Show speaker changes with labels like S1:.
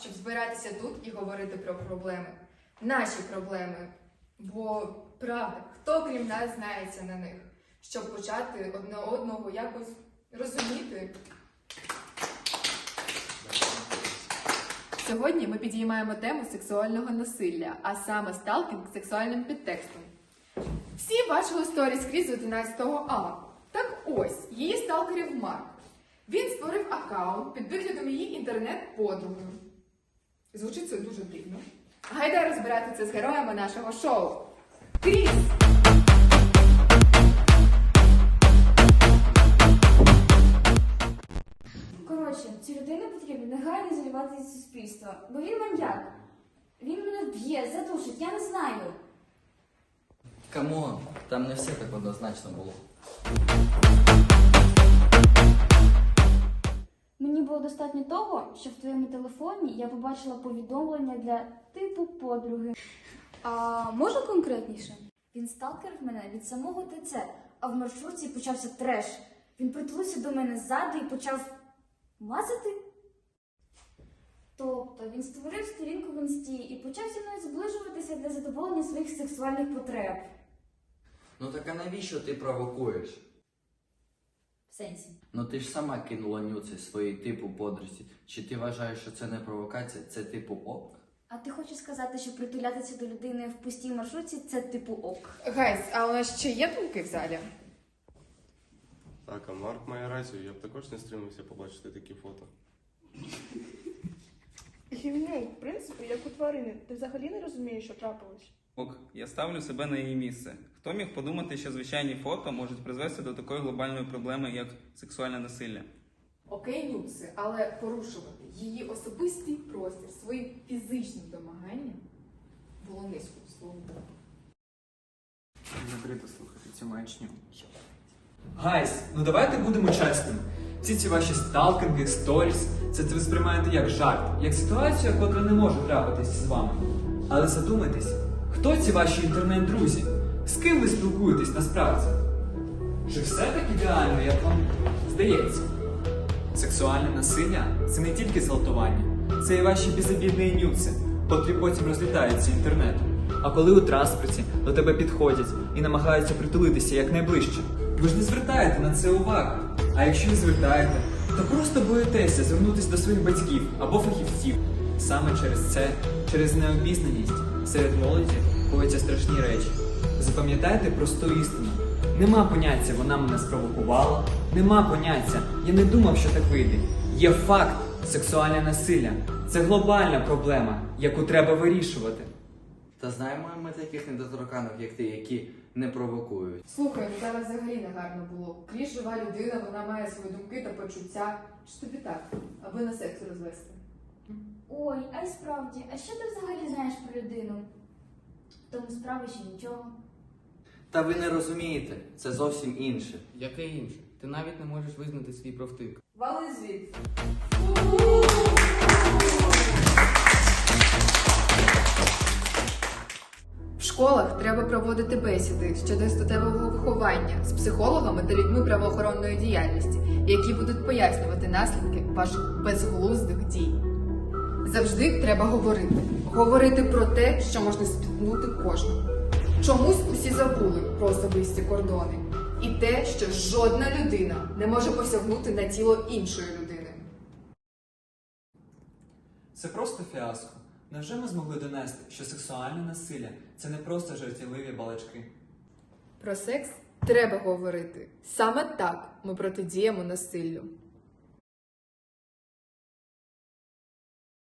S1: щоб збиратися тут і говорити про проблеми. Наші проблеми. Бо правда, хто крім нас знається на них, щоб почати одне одного якось розуміти. Сьогодні ми підіймаємо тему сексуального насилля, а саме сталкінг з сексуальним підтекстом. Всі бачили сторіс Кріс з 11 А. Так ось, її сталкерів Марк. Він створив аккаунт під виглядом її інтернет-подруги. Звучить це дуже дивно. Гайдай розбирати це з героями нашого шоу. Кріс!
S2: Коротше, цій людині потрібно негайно ізолювати від суспільства, бо він маньяк. Він мене вб'є, задушить, я не знаю.
S3: Камон, там не все так однозначно було.
S2: Достатньо того, що в твоєму телефоні я побачила повідомлення для типу подруги. А можна конкретніше? Він сталкерив мене від самого ТЦ, а в маршрутці почався треш. Він притулився до мене ззаду і почав мазати. Тобто він створив сторінку в інсті і почав зі мною зближуватися для задоволення своїх сексуальних потреб.
S3: Ну так а навіщо ти провокуєш?
S2: Сенсі.
S3: Ну ти ж сама кинула нюци своїй типу подрузі. Чи ти вважаєш, що це не провокація, це типу ок?
S2: А ти хочеш сказати, що притулятися до людини в пустій маршрутці це типу ок?
S1: Гайс, а у нас ще є думки в залі?
S4: Так, а Марк має рацію, я б також не стримався побачити такі фото.
S5: Гівнюк, в принципі, як у тварини. Ти взагалі не розумієш, що трапилось.
S6: Ок, я ставлю себе на її місце. Хто міг подумати, що звичайні фото можуть призвести до такої глобальної проблеми, як сексуальне насилля?
S1: Окей, нюкси, але порушувати її особистий простір своїм фізичним домаганням було низько боку.
S7: Набриду слухати цю маячню. Гайс, ну давайте будемо чесними. Всі ці ваші сталкінги, сторіс, це ви сприймаєте як жарт, як ситуацію, котра не може трапитись з вами. Але задумайтесь, хто ці ваші інтернет-друзі? З ким ви спілкуєтесь насправді? Чи все так ідеально, як вам здається? Сексуальне насилля це не тільки зґвалтування, це і ваші безобідні нюци, котрі потім розлітаються інтернетом. А коли у транспорті до тебе підходять і намагаються притулитися якнайближче, ви ж не звертаєте на це уваги. А якщо і звертаєте, то просто боїтеся звернутися до своїх батьків або фахівців. Саме через це, через необізнаність, серед молоді кояться страшні речі. Запам'ятайте просту істину. Нема поняття, вона мене спровокувала. Нема поняття, я не думав, що так вийде. Є факт сексуальне насилля. Це глобальна проблема, яку треба вирішувати.
S3: Та знаємо ми таких недоторканок, як ти, які не провокують.
S1: Слухай, ну зараз взагалі не гарно було. Кріс жива людина, вона має свої думки та почуття. Чи тобі так, аби на секс розвести?
S2: Ой, а й справді, а що ти взагалі знаєш про людину? В тому справи ще нічого.
S3: Та ви не розумієте, це зовсім інше.
S8: Яке інше? Ти навіть не можеш визнати свій профтик.
S1: Вали звідси. Школах треба проводити бесіди щодо статевого виховання з психологами та людьми правоохоронної діяльності, які будуть пояснювати наслідки ваших безглуздих дій. Завжди треба говорити. Говорити про те, що можна спіткнути кожного. Чомусь усі забули про особисті кордони. І те, що жодна людина не може посягнути на тіло іншої людини.
S7: Це просто фіаско. Невже ми змогли донести, що сексуальне насилля це не просто жартівливі балачки?
S1: Про секс треба говорити. Саме так ми протидіємо насиллю.